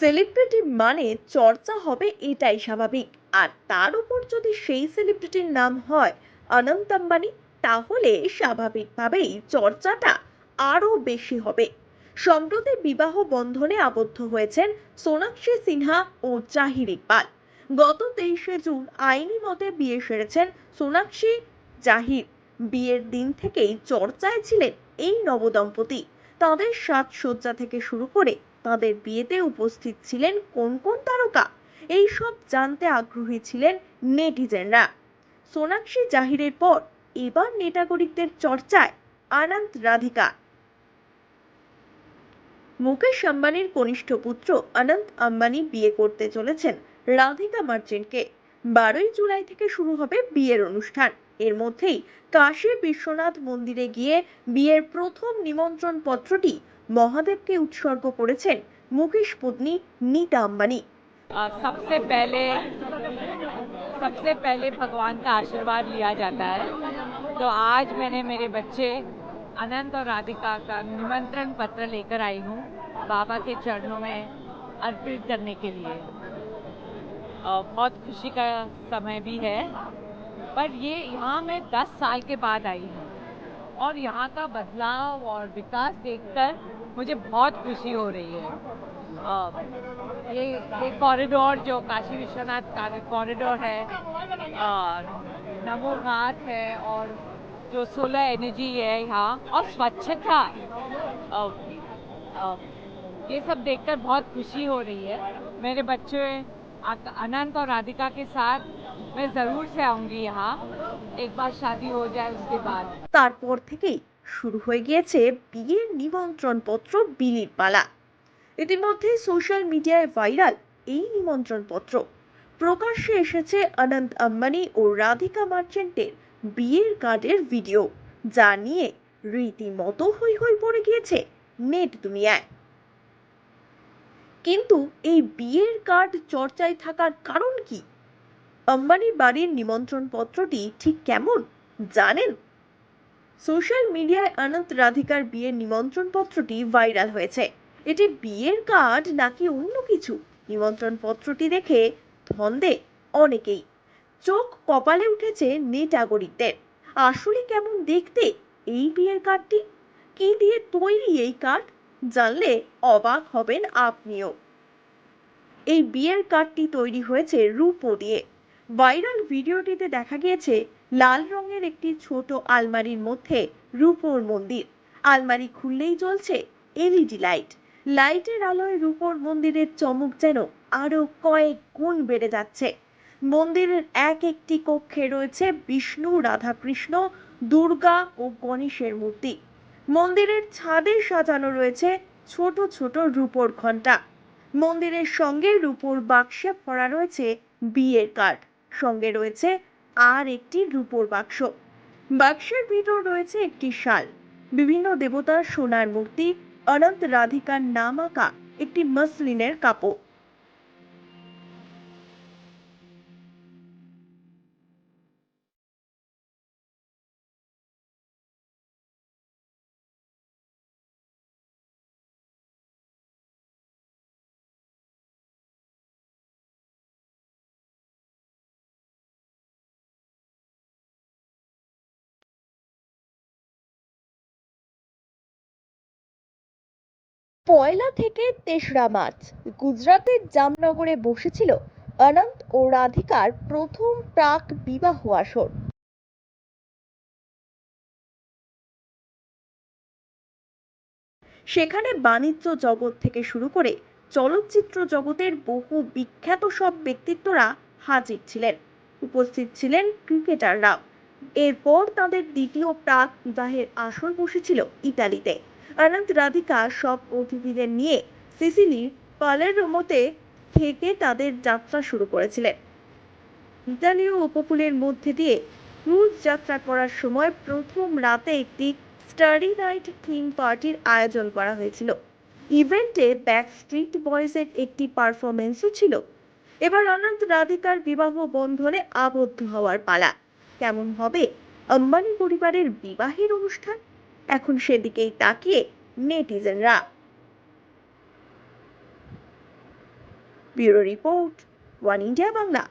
Celebrity মানে চর্চা হবে এটাই স্বাভাবিক। আর তার উপর যদি সেই সেলিব্রিটির নাম হয় অনন্ত আম্বানি, তাহলে স্বাভাবিকভাবেই চর্চাটা আরও বেশি হবে। সম্প্রতি বিবাহ বন্ধনে আবদ্ধ হয়েছেন সোনাক্ষী সিনহা ও জাহির ইকবাল। গত তেইশে জুন আইনি মতে বিয়ে সেরেছেন সোনাক্ষী জাহির। বিয়ের দিন থেকেই চর্চায় ছিলেন এই নবদম্পতি। তাদের সাজসজ্জা থেকে শুরু করে তাদের বিয়েতে উপস্থিত ছিলেন কোন কোন তারকা? এই সব জানতে আগ্রহী ছিলেন নেটিজেনরা। সোনাক্ষী জাহিরের পর এবার নেটাগরিকদের চর্চায় আনন্দ রাধিকা। মুকেশ আম্বানির কনিষ্ঠ পুত্র অনন্ত আম্বানি বিয়ে করতে চলেছেন রাধিকা মার্চেন্টকে। বারোই জুলাই থেকে শুরু হবে বিয়ের অনুষ্ঠান। এর মধ্যেই কাশী বিশ্বনাথ মন্দিরে গিয়ে বিয়ের প্রথম নিমন্ত্রণ পত্রটি মহাদেবকে উৎসর্গ করেছেন মুকেশ পত্নী নীতা আম্বানি अ, सबसे पहले सबसे पहले भगवान का आशीर्वाद लिया जाता है तो आज मैंने मेरे बच्चे अनंत और राधिका का निमंत्रण पत्र लेकर आई हूँ बाबा के चरणों में अर्पित करने के लिए अ, बहुत खुशी का समय भी है पर ये यहाँ मैं 10 साल के बाद आई हूँ। और यहाँ का बदलाव और विकास देखकर मुझे बहुत खुशी हो रही है। अ, ये कॉरिडोर जो काशी विश्वनाथ का कॉरिडोर है नमो घाट है और जो सोलर एनर्जी है यहाँ और स्वच्छता ये सब देखकर बहुत खुशी हो रही है। मेरे बच्चे अनंत और राधिका के साथ मैं ज़रूर से आऊँगी यहाँ एक बार शादी हो जाए उसके बाद তারপর থেকেই শুরু হয়ে গিয়েছে বিয়ের নিমন্ত্রণ পত্র বিলির পালা ইতিমধ্যে সোশ্যাল মিডিয়ায় ভাইরাল এই নিমন্ত্রণ পত্র প্রকাশ্যে এসেছে অনন্ত আম্বানি ও রাধিকা মার্চেন্টের বিয়ের কার্ডের ভিডিও যা নিয়ে রীতিমতো হই হই পড়ে গিয়েছে নেট দুনিয়ায় কিন্তু এই বিয়ের কার্ড চর্চায় থাকার কারণ কি আম্বানির বাড়ির নিমন্ত্রণ পত্রটি ঠিক কেমন, জানেন? সোশ্যাল মিডিয়ায় অনন্ত রাধিকার বিয়ের নিমন্ত্রণ পত্রটি ভাইরাল হয়েছে। এটি বিয়ের কার্ড নাকি অন্য কিছু? নিমন্ত্রণ পত্রটি দেখে ধন্দে অনেকেই। চোখ কপালে উঠেছে নেটাগরিকদের আসলে কেমন দেখতে এই বিয়ের কার্ডটি? কি দিয়ে তৈরি এই কার্ড? জানলে অবাক হবেন আপনিও। এই বিয়ের কার্ডটি তৈরি হয়েছে রূপো দিয়ে। ভাইরাল ভিডিওটিতে দেখা গিয়েছে লাল রঙের একটি ছোট আলমারির মধ্যে রূপোর মন্দির। আলমারি খুললেই জ্বলছে এলইডি লাইট। লাইটের আলোয় রূপোর মন্দিরের চমক যেন আরও কয়েক গুণ বেড়ে যাচ্ছে। মন্দিরের এক একটি কক্ষে রয়েছে বিষ্ণু, রাধাকৃষ্ণ, দুর্গা ও গণেশের মূর্তি। মন্দিরের ছাদে সাজানো রয়েছে ছোট ছোট রূপোর ঘণ্টা। মন্দিরের সঙ্গে রূপোর বাক্সে ভরা রয়েছে বিয়ের কার্ড। সঙ্গে রয়েছে আর একটি রূপোর বাক্স। বাক্সের ভিতর রয়েছে একটি শাল। বিভিন্ন দেবতার সোনার মূর্তি, অনন্ত রাধিকার নাম আঁকা একটি মসলিনের কাপড়। পয়লা থেকে তেসরা মার্চ। গুজরাটের জামনগরে বসেছিল অনন্ত ও রাধিকার প্রথম প্রাক বিবাহ আসর। সেখানে বাণিজ্য জগৎ থেকে শুরু করে চলচ্চিত্র জগতের বহু বিখ্যাত সব ব্যক্তিত্বরা হাজির ছিলেন। উপস্থিত ছিলেন ক্রিকেটাররাও। এরপর তাদের দ্বিতীয় প্রাক বিবাহের আসর বসেছিল ইতালিতে। অনন্ত রাধিকা সব অতিথিদের নিয়ে সিসিলির পালেরমোতে থেকে তাদের যাত্রা শুরু করেছিলেন। ইতালীয় উপকূলের মধ্যে দিয়ে ক্রুজ যাত্রা করার সময় প্রথম রাতে একটি স্টাডি নাইট থিম পার্টির আয়োজন করা হয়েছিল। ইভেন্টে ব্যাক স্ট্রিট বয়েজের একটি পারফরমেন্সও ছিল। এবার অনন্ত রাধিকার বিবাহ বন্ধনে আবদ্ধ হওয়ার পালা। কেমন হবে? আম্বানি পরিবারের বিবাহের অনুষ্ঠান? এখন সেদিকেই তাকিয়ে নেটিজেনরা। Bureau report one India Bangla.